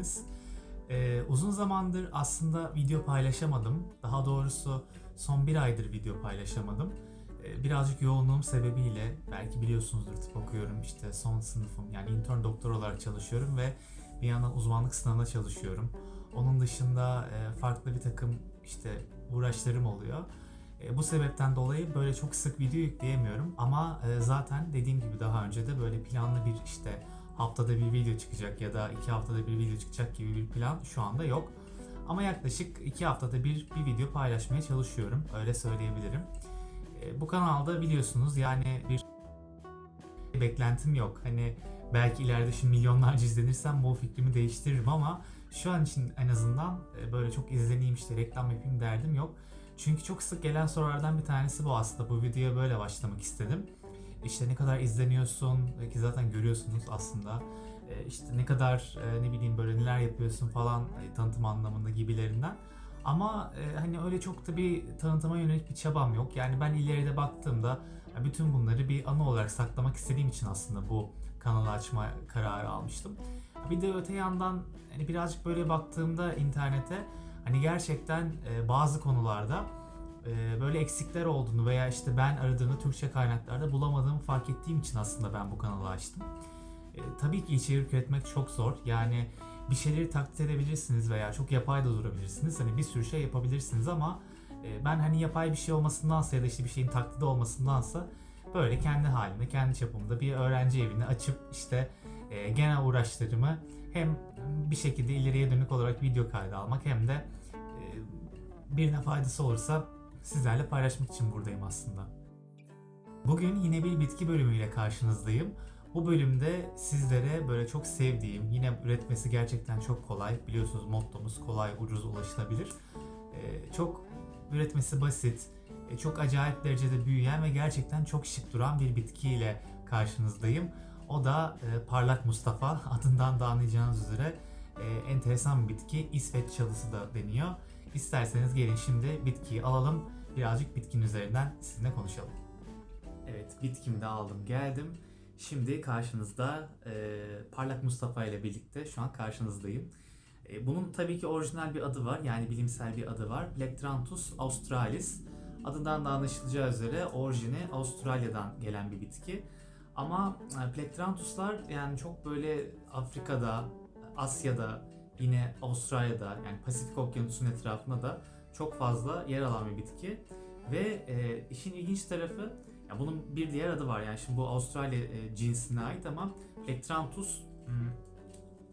geldiniz. Ee, uzun zamandır aslında video paylaşamadım. Daha doğrusu son bir aydır video paylaşamadım. Ee, birazcık yoğunluğum sebebiyle, belki biliyorsunuzdur tıp okuyorum işte son sınıfım yani intern doktor olarak çalışıyorum ve bir yandan uzmanlık sınavına çalışıyorum. Onun dışında e, farklı bir takım işte uğraşlarım oluyor. E, bu sebepten dolayı böyle çok sık video yükleyemiyorum ama e, zaten dediğim gibi daha önce de böyle planlı bir işte haftada bir video çıkacak ya da iki haftada bir video çıkacak gibi bir plan şu anda yok. Ama yaklaşık iki haftada bir bir video paylaşmaya çalışıyorum öyle söyleyebilirim. E, bu kanalda biliyorsunuz yani bir beklentim yok. Hani belki ileride şimdi milyonlarca izlenirsem bu fikrimi değiştiririm ama şu an için en azından e, böyle çok izleneyim işte reklam yapayım derdim yok. Çünkü çok sık gelen sorulardan bir tanesi bu aslında. Bu videoya böyle başlamak istedim. İşte ne kadar izleniyorsun ki zaten görüyorsunuz aslında. E, işte ne kadar e, ne bileyim böyle neler yapıyorsun falan e, tanıtım anlamında gibilerinden. Ama hani öyle çok da bir tanıtıma yönelik bir çabam yok. Yani ben ileride baktığımda bütün bunları bir anı olarak saklamak istediğim için aslında bu kanalı açma kararı almıştım. Bir de öte yandan hani birazcık böyle baktığımda internete hani gerçekten bazı konularda e, böyle eksikler olduğunu veya işte ben aradığımda Türkçe kaynaklarda bulamadığımı fark ettiğim için aslında ben bu kanalı açtım. E, tabii ki içerik üretmek çok zor. Yani bir şeyleri taklit edebilirsiniz veya çok yapay da durabilirsiniz. Hani bir sürü şey yapabilirsiniz ama e, ben hani yapay bir şey olmasındansa ya da işte bir şeyin taklidi olmasındansa böyle kendi halimde, kendi çapımda bir öğrenci evini açıp işte e, genel uğraşlarımı hem bir şekilde ileriye dönük olarak video kaydı almak hem de e, birine faydası olursa sizlerle paylaşmak için buradayım aslında. Bugün yine bir bitki bölümüyle karşınızdayım. Bu bölümde sizlere böyle çok sevdiğim, yine üretmesi gerçekten çok kolay. Biliyorsunuz mottomuz kolay, ucuz, ulaşılabilir. E, çok üretmesi basit, e, çok acayip derecede büyüyen ve gerçekten çok şık duran bir bitkiyle karşınızdayım. O da e, parlak Mustafa. Adından da anlayacağınız üzere e, enteresan bir bitki. İsveç çalısı da deniyor. İsterseniz gelin şimdi bitkiyi alalım. Birazcık bitkinin üzerinden sizinle konuşalım. Evet bitkimi de aldım geldim. Şimdi karşınızda e, Parlak Mustafa ile birlikte şu an karşınızdayım. E, bunun tabii ki orijinal bir adı var. Yani bilimsel bir adı var. Plectranthus australis. Adından da anlaşılacağı üzere orijini Avustralya'dan gelen bir bitki. Ama e, Plectranthuslar yani çok böyle Afrika'da, Asya'da, yine Avustralya'da yani Pasifik Okyanusu'nun etrafında da çok fazla yer alan bir bitki. Ve e, işin ilginç tarafı, ya bunun bir diğer adı var yani şimdi bu Avustralya e, cinsine ait ama Plectranthus hmm,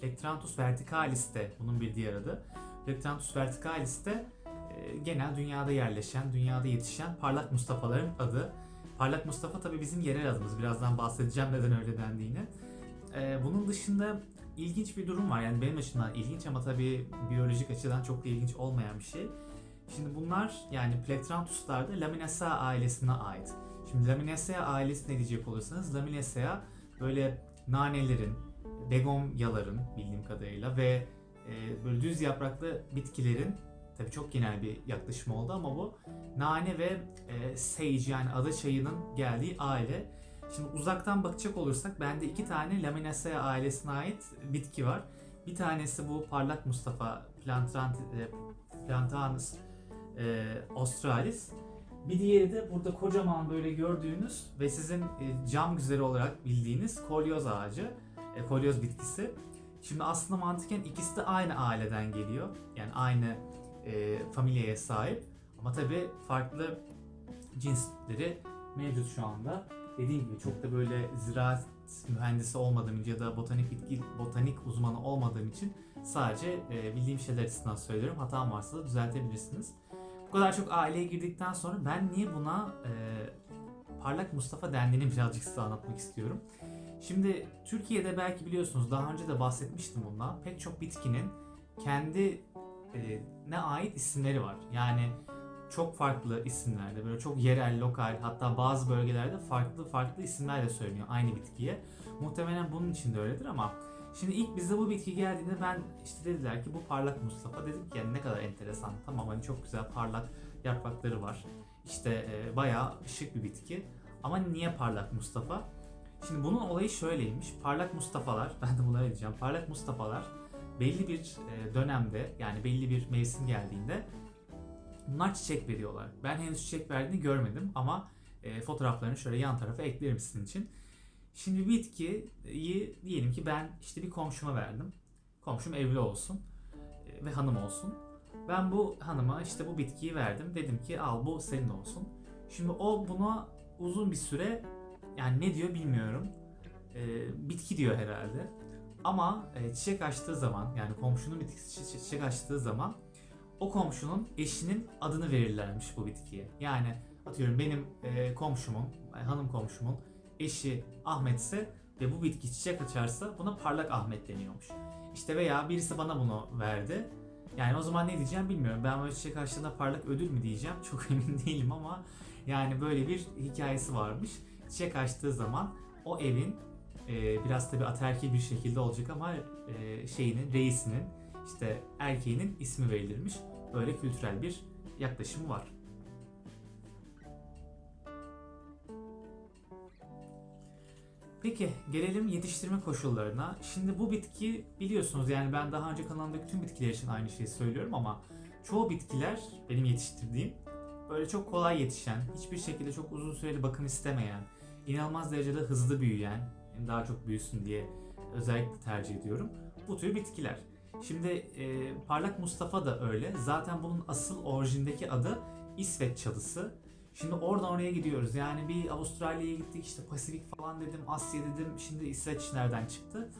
Plectranthus verticalis de bunun bir diğer adı. Plectranthus verticalis de e, genel dünyada yerleşen, dünyada yetişen parlak Mustafa'ların adı. Parlak Mustafa tabii bizim yerel adımız. Birazdan bahsedeceğim neden öyle dendiğini. E, bunun dışında ilginç bir durum var. Yani benim açımdan ilginç ama tabii biyolojik açıdan çok da ilginç olmayan bir şey. Şimdi bunlar yani Plectranthuslar da Laminaceae ailesine ait. Şimdi Laminaceae ailesi ne diyecek olursanız Laminaceae böyle nanelerin, begomyaların bildiğim kadarıyla ve e, böyle düz yapraklı bitkilerin tabii çok genel bir yaklaşım oldu ama bu nane ve e, sage yani ada çayının geldiği aile. Şimdi uzaktan bakacak olursak bende iki tane Laminaceae ailesine ait bitki var. Bir tanesi bu parlak Mustafa Plantrant, e, Plantanus e, australis. Bir diğeri de burada kocaman böyle gördüğünüz ve sizin e, cam güzeli olarak bildiğiniz kolyoz ağacı, e, kolyoz bitkisi. Şimdi aslında mantıken ikisi de aynı aileden geliyor. Yani aynı e, familyaya sahip. Ama tabi farklı cinsleri mevcut şu anda. Dediğim gibi çok da böyle ziraat mühendisi olmadığım için ya da botanik bitki botanik uzmanı olmadığım için sadece e, bildiğim şeyler açısından söylüyorum. Hatam varsa da düzeltebilirsiniz. Bu kadar çok aileye girdikten sonra ben niye buna e, parlak Mustafa dendiğini birazcık size anlatmak istiyorum. Şimdi Türkiye'de belki biliyorsunuz daha önce de bahsetmiştim bundan. Pek çok bitkinin kendi e, ne ait isimleri var. Yani çok farklı isimlerde böyle çok yerel, lokal hatta bazı bölgelerde farklı farklı isimlerle söyleniyor aynı bitkiye. Muhtemelen bunun için de öyledir ama şimdi ilk bize bu bitki geldiğinde ben işte dediler ki bu parlak Mustafa dedik yani ne kadar enteresan. Tamam hani çok güzel parlak yaprakları var. İşte e, bayağı şık bir bitki. Ama niye parlak Mustafa? Şimdi bunun olayı şöyleymiş. Parlak Mustafa'lar, ben de bunlara diyeceğim. Parlak Mustafa'lar belli bir e, dönemde yani belli bir mevsim geldiğinde bunlar çiçek veriyorlar. Ben henüz çiçek verdiğini görmedim ama e, fotoğraflarını şöyle yan tarafa eklerim sizin için. Şimdi bitkiyi diyelim ki ben işte bir komşuma verdim. Komşum evli olsun e, ve hanım olsun. Ben bu hanıma işte bu bitkiyi verdim. Dedim ki al bu senin olsun. Şimdi o buna uzun bir süre yani ne diyor bilmiyorum. E, bitki diyor herhalde. Ama e, çiçek açtığı zaman yani komşunun bitkisi çi- çiçek açtığı zaman o komşunun eşinin adını verirlermiş bu bitkiye. Yani atıyorum benim e, komşumun, e, hanım komşumun eşi Ahmetse ve bu bitki çiçek açarsa buna parlak Ahmet deniyormuş. İşte veya birisi bana bunu verdi. Yani o zaman ne diyeceğim bilmiyorum. Ben böyle çiçek açtığında parlak ödül mü diyeceğim çok emin değilim ama yani böyle bir hikayesi varmış. Çiçek açtığı zaman o evin e, biraz tabi ataerkil bir şekilde olacak ama e, şeyinin, reisinin işte erkeğinin ismi verilirmiş. Böyle kültürel bir yaklaşımı var. Peki gelelim yetiştirme koşullarına. Şimdi bu bitki biliyorsunuz yani ben daha önce kanalımdaki tüm bitkiler için aynı şeyi söylüyorum ama çoğu bitkiler benim yetiştirdiğim böyle çok kolay yetişen, hiçbir şekilde çok uzun süreli bakım istemeyen, inanılmaz derecede hızlı büyüyen, daha çok büyüsün diye özellikle tercih ediyorum. Bu tür bitkiler. Şimdi e, Parlak Mustafa da öyle. Zaten bunun asıl orijindeki adı İsveç çalısı. Şimdi oradan oraya gidiyoruz. Yani bir Avustralya'ya gittik işte Pasifik falan dedim, Asya dedim. Şimdi İsveç nereden çıktı?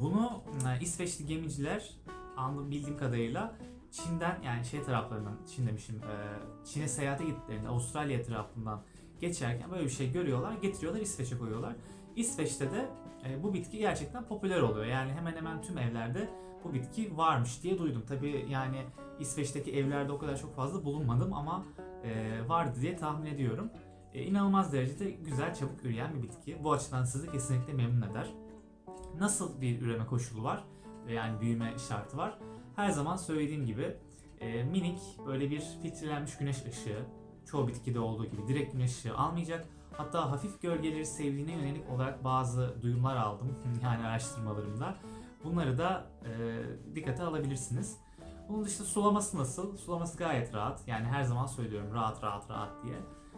Bunu e, İsveçli gemiciler anladığım bildiğim kadarıyla Çin'den yani şey taraflarından Çin demişim e, Çin'e seyahate gittiklerinde Avustralya tarafından geçerken böyle bir şey görüyorlar getiriyorlar İsveç'e koyuyorlar. İsveç'te de e, bu bitki gerçekten popüler oluyor. Yani hemen hemen tüm evlerde bu bitki varmış diye duydum. Tabi yani İsveç'teki evlerde o kadar çok fazla bulunmadım ama e, vardı diye tahmin ediyorum. E, inanılmaz derecede güzel, çabuk üreyen bir bitki. Bu açıdan sizi kesinlikle memnun eder. Nasıl bir üreme koşulu var? ve Yani büyüme şartı var. Her zaman söylediğim gibi e, minik böyle bir filtrelenmiş güneş ışığı çoğu bitkide olduğu gibi direkt güneş ışığı almayacak. Hatta hafif gölgeleri sevdiğine yönelik olarak bazı duyumlar aldım yani araştırmalarımda. Bunları da e, dikkate alabilirsiniz. Bunun dışında sulaması nasıl? Sulaması gayet rahat. Yani her zaman söylüyorum rahat rahat rahat diye.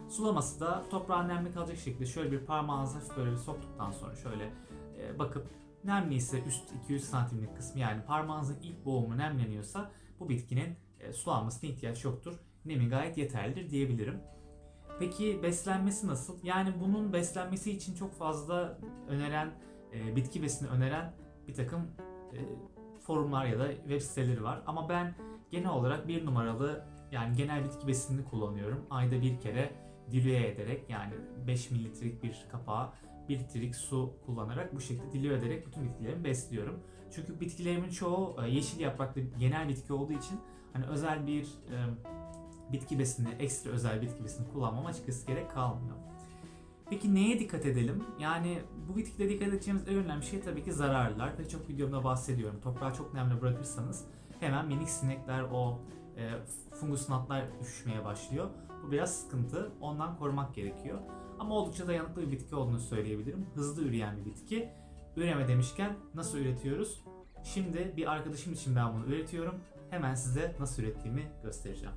Sulaması da toprağın nemli kalacak şekilde şöyle bir parmağınızı hafif böyle bir soktuktan sonra şöyle e, bakıp nemliyse üst 200 santimlik kısmı yani parmağınızın ilk boğumu nemleniyorsa bu bitkinin e, sulanmasına ihtiyaç yoktur. Nemi gayet yeterlidir diyebilirim. Peki beslenmesi nasıl? Yani bunun beslenmesi için çok fazla öneren, e, bitki besini öneren bir takım e, forumlar ya da web siteleri var. Ama ben genel olarak bir numaralı yani genel bitki besinini kullanıyorum. Ayda bir kere dilüye ederek yani 5 mililitrelik bir kapağa 1 litrelik su kullanarak bu şekilde dilüye ederek bütün bitkilerimi besliyorum. Çünkü bitkilerimin çoğu e, yeşil yapraklı genel bitki olduğu için hani özel bir e, bitki besini, ekstra özel bitki besini kullanmam açıkçası gerek kalmıyor. Peki neye dikkat edelim? Yani bu bitkide dikkat edeceğimiz en önemli şey tabii ki zararlılar. Ve çok videomda bahsediyorum. Toprağı çok nemli bırakırsanız hemen minik sinekler, o e, fungus natlar düşmeye başlıyor. Bu biraz sıkıntı. Ondan korumak gerekiyor. Ama oldukça dayanıklı bir bitki olduğunu söyleyebilirim. Hızlı üreyen bir bitki. Üreme demişken nasıl üretiyoruz? Şimdi bir arkadaşım için ben bunu üretiyorum. Hemen size nasıl ürettiğimi göstereceğim.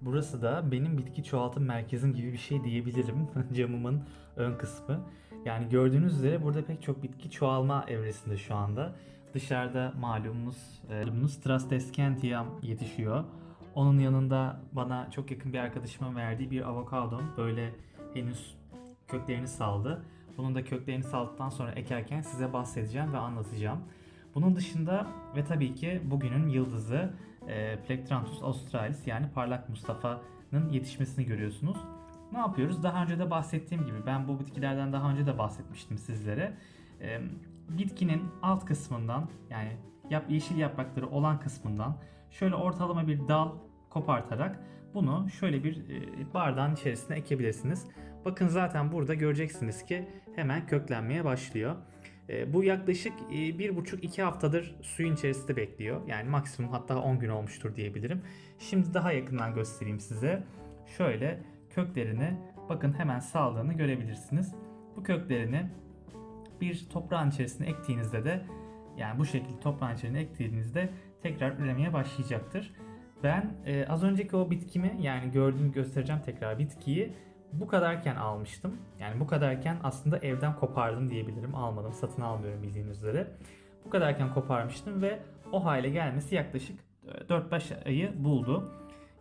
Burası da benim bitki çoğaltım merkezim gibi bir şey diyebilirim. Camımın ön kısmı. Yani gördüğünüz üzere burada pek çok bitki çoğalma evresinde şu anda. Dışarıda malumunuz, e, malumunuz Trastescantiam yetişiyor. Onun yanında bana çok yakın bir arkadaşımın verdiği bir avokadom böyle henüz köklerini saldı. Bunun da köklerini saldıktan sonra ekerken size bahsedeceğim ve anlatacağım. Bunun dışında ve tabii ki bugünün yıldızı e, Plectranthus australis yani parlak Mustafa'nın yetişmesini görüyorsunuz. Ne yapıyoruz? Daha önce de bahsettiğim gibi ben bu bitkilerden daha önce de bahsetmiştim sizlere. E, bitkinin alt kısmından yani yap yeşil yaprakları olan kısmından şöyle ortalama bir dal kopartarak bunu şöyle bir e, bardağın içerisine ekebilirsiniz. Bakın zaten burada göreceksiniz ki hemen köklenmeye başlıyor. E, bu yaklaşık e, 1,5-2 haftadır suyun içerisinde bekliyor. Yani maksimum hatta 10 gün olmuştur diyebilirim. Şimdi daha yakından göstereyim size. Şöyle köklerini bakın hemen sağlığını görebilirsiniz. Bu köklerini bir toprağın içerisine ektiğinizde de yani bu şekilde toprağın içerisine ektiğinizde tekrar üremeye başlayacaktır. Ben e, az önceki o bitkimi yani gördüğüm göstereceğim tekrar bitkiyi bu kadarken almıştım. Yani bu kadarken aslında evden kopardım diyebilirim. Almadım, satın almıyorum bildiğiniz üzere. Bu kadarken koparmıştım ve o hale gelmesi yaklaşık e, 4-5 ayı buldu.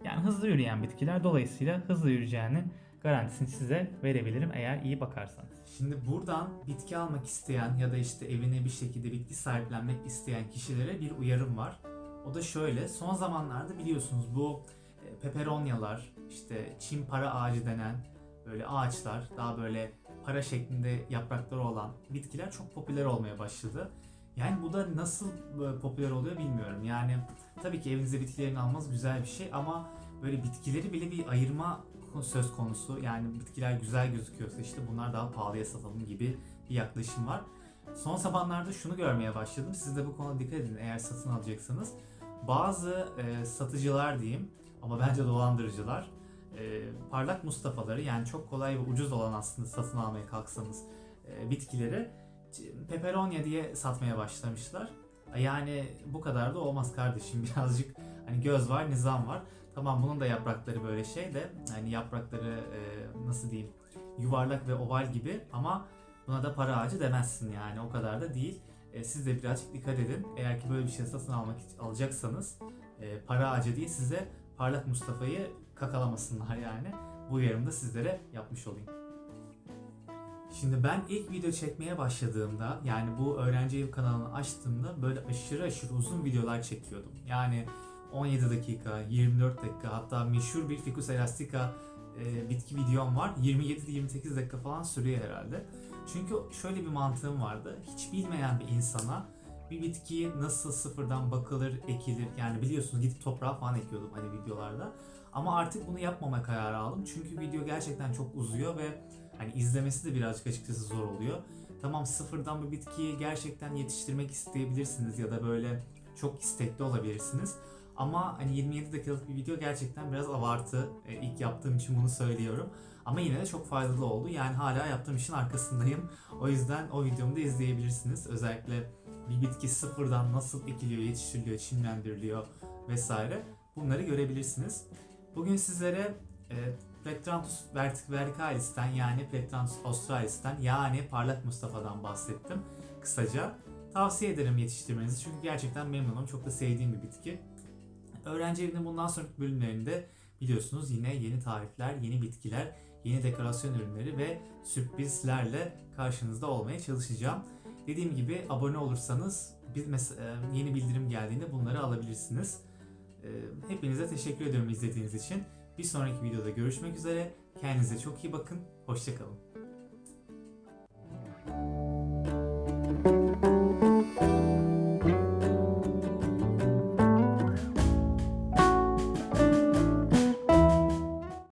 Yani hızlı yürüyen bitkiler dolayısıyla hızlı yürüyeceğini garantisini size verebilirim eğer iyi bakarsanız. Şimdi buradan bitki almak isteyen ya da işte evine bir şekilde bitki sahiplenmek isteyen kişilere bir uyarım var. O da şöyle, son zamanlarda biliyorsunuz bu e, peperonyalar, işte çim para ağacı denen böyle ağaçlar, daha böyle para şeklinde yaprakları olan bitkiler çok popüler olmaya başladı. Yani bu da nasıl böyle popüler oluyor bilmiyorum. Yani tabii ki evinize bitkilerini almanız güzel bir şey ama böyle bitkileri bile bir ayırma söz konusu. Yani bitkiler güzel gözüküyorsa işte bunlar daha pahalıya satalım gibi bir yaklaşım var. Son zamanlarda şunu görmeye başladım. Siz de bu konuda dikkat edin eğer satın alacaksanız. Bazı e, satıcılar diyeyim ama bence dolandırıcılar e, parlak Mustafa'ları yani çok kolay ve ucuz olan aslında satın almaya kalksanız e, bitkileri peperonya diye satmaya başlamışlar. Yani bu kadar da olmaz kardeşim birazcık hani göz var nizam var. Tamam bunun da yaprakları böyle şey de hani yaprakları e, nasıl diyeyim yuvarlak ve oval gibi ama buna da para ağacı demezsin yani o kadar da değil. E, siz de birazcık dikkat edin. Eğer ki böyle bir şey satın almak alacaksanız e, para ağacı değil size parlak Mustafa'yı kakalamasınlar yani. Bu uyarımı da sizlere yapmış olayım. Şimdi ben ilk video çekmeye başladığımda yani bu öğrenci ev kanalını açtığımda böyle aşırı aşırı uzun videolar çekiyordum. Yani 17 dakika, 24 dakika hatta meşhur bir Ficus elastica e, bitki videom var. 27-28 dakika falan sürüyor herhalde. Çünkü şöyle bir mantığım vardı. Hiç bilmeyen bir insana bir bitkiyi nasıl sıfırdan bakılır, ekilir yani biliyorsunuz gidip toprağa falan ekiyordum hani videolarda. Ama artık bunu yapmama kararı aldım. Çünkü video gerçekten çok uzuyor ve hani izlemesi de birazcık açıkçası zor oluyor. Tamam sıfırdan bir bitkiyi gerçekten yetiştirmek isteyebilirsiniz ya da böyle çok istekli olabilirsiniz. Ama hani 27 dakikalık bir video gerçekten biraz abartı. E, ilk yaptığım için bunu söylüyorum. Ama yine de çok faydalı oldu. Yani hala yaptığım işin arkasındayım. O yüzden o videomu da izleyebilirsiniz. Özellikle bir bitki sıfırdan nasıl ekiliyor, yetiştiriliyor, çimlendiriliyor vesaire. Bunları görebilirsiniz. Bugün sizlere e, Plectranthus vertic- verticalis'ten yani Plectranthus australis'ten yani Parlak Mustafa'dan bahsettim kısaca. Tavsiye ederim yetiştirmenizi çünkü gerçekten memnunum. Çok da sevdiğim bir bitki. Öğrenci evinin bundan sonraki bölümlerinde biliyorsunuz yine yeni tarifler, yeni bitkiler, yeni dekorasyon ürünleri ve sürprizlerle karşınızda olmaya çalışacağım. Dediğim gibi abone olursanız e, yeni bildirim geldiğinde bunları alabilirsiniz. E, Hepinize teşekkür ediyorum izlediğiniz için. Bir sonraki videoda görüşmek üzere. Kendinize çok iyi bakın. Hoşçakalın.